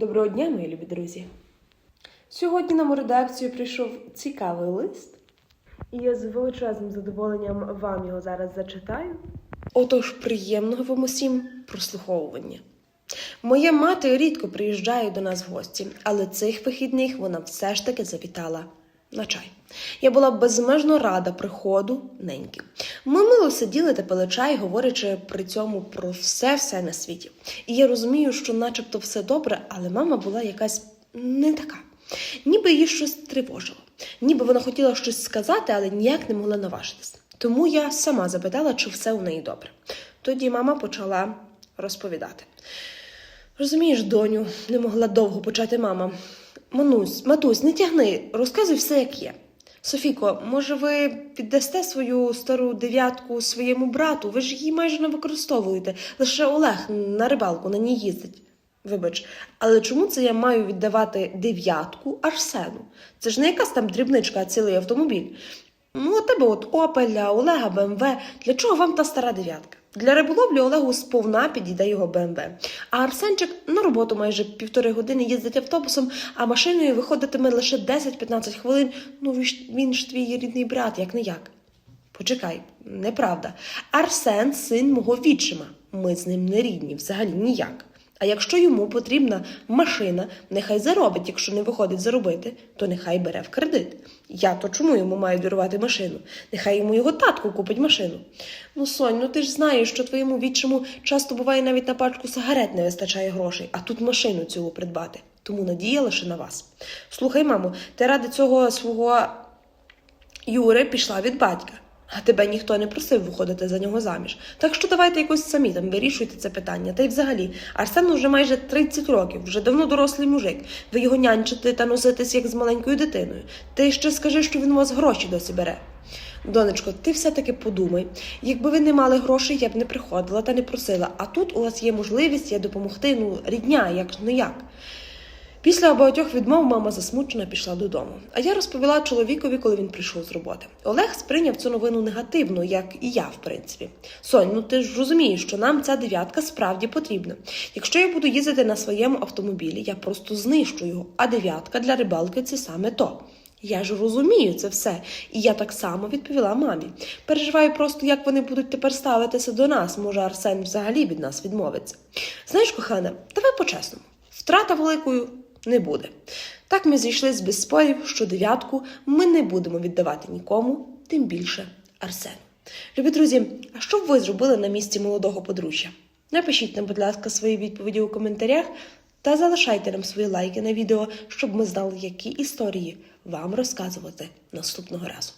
Доброго дня, мої любі друзі. Сьогодні нам у редакцію прийшов цікавий лист, і я з величезним задоволенням вам його зараз зачитаю. Отож, приємного вам усім прослуховування. Моя мати рідко приїжджає до нас в гості, але цих вихідних вона все ж таки завітала на чай. Я була безмежно рада приходу неньки. Ми мило сиділи та пили чай, говорячи при цьому про все-все на світі. І я розумію, що начебто все добре, але мама була якась не така. Ніби її щось тривожило, ніби вона хотіла щось сказати, але ніяк не могла наважитись. Тому я сама запитала, чи все у неї добре. Тоді мама почала розповідати. Розумієш, доню, не могла довго почати мама. Манусь, матусь, не тягни, розказуй все, як є. Софіко, може, ви піддасте свою стару дев'ятку своєму брату? Ви ж її майже не використовуєте. Лише Олег на рибалку на ній їздить. Вибач, але чому це я маю віддавати дев'ятку Арсену? Це ж не якась там дрібничка, а цілий автомобіль. Ну, у тебе от Опель, а Олега БМВ. Для чого вам та стара дев'ятка? Для риболовлі Олегу сповна підійде його БМВ. А Арсенчик на роботу майже півтори години їздить автобусом, а машиною виходитиме лише 10-15 хвилин. Ну він ж- твій рідний брат, як не як. Почекай, неправда. Арсен син мого відчима. Ми з ним не рідні, взагалі ніяк. А якщо йому потрібна машина, нехай заробить, якщо не виходить заробити, то нехай бере в кредит. Я то чому йому маю дарувати машину? Нехай йому його татко купить машину. Ну, Сонь, ну ти ж знаєш, що твоєму відчиму часто буває навіть на пачку сигарет не вистачає грошей, а тут машину цілу придбати. Тому надія лише на вас. Слухай, мамо, ти ради цього свого Юри пішла від батька, а тебе ніхто не просив виходити за нього заміж. Так що давайте якось самі там вирішуйте це питання. Та й взагалі, Арсену вже майже 30 років, вже давно дорослий мужик. Ви його нянчите та носитесь як з маленькою дитиною. Ти ще скажи, що він у вас гроші досі бере. Донечко, ти все-таки подумай. Якби ви не мали грошей, я б не приходила та не просила. А тут у вас є можливість є допомогти, ну, рідня, як не як. Після багатьох відмов мама засмучена пішла додому. А я розповіла чоловікові, коли він прийшов з роботи. Олег сприйняв цю новину негативно, як і я, в принципі. Сонь, ну ти ж розумієш, що нам ця дев'ятка справді потрібна. Якщо я буду їздити на своєму автомобілі, я просто знищу його. А дев'ятка для рибалки це саме то. Я ж розумію це все, і я так само відповіла мамі. Переживаю просто, як вони будуть тепер ставитися до нас. Може, Арсен взагалі від нас відмовиться. Знаєш, кохана, давай по-чесному. Втрата великою не буде. Так ми зійшлися без спорів, що дев'ятку ми не будемо віддавати нікому, тим більше Арсену. Любі друзі, а що б ви зробили на місці молодого подружжя? Напишіть нам, будь ласка, свої відповіді у коментарях та залишайте нам свої лайки на відео, щоб ми знали, які історії вам розказувати наступного разу.